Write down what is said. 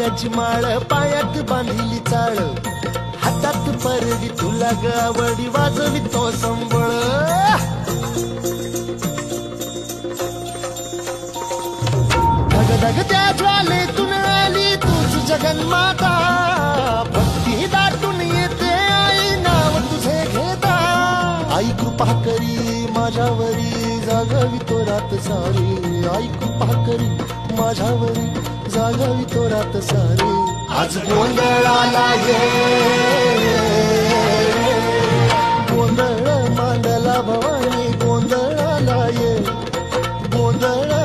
फुलांची माळ पायात बांधिली चाळ. हातात परडी तुला ग आवडी वाजवी तो संबळ. धग धग त्या ज्वालेतून आली तुझी जगन्माता. भक्ती दाटून येते आई नाव तुझे घेता. आई कृपा करी माझ्यावरी जागावी तो रात सारी. आई कृपा करी माझ्यावरी. जागावी तो रात सारी. आज गोंधळाला ये. गोंधळ मांडला भवानी गोंधळाला ये. गोंधळ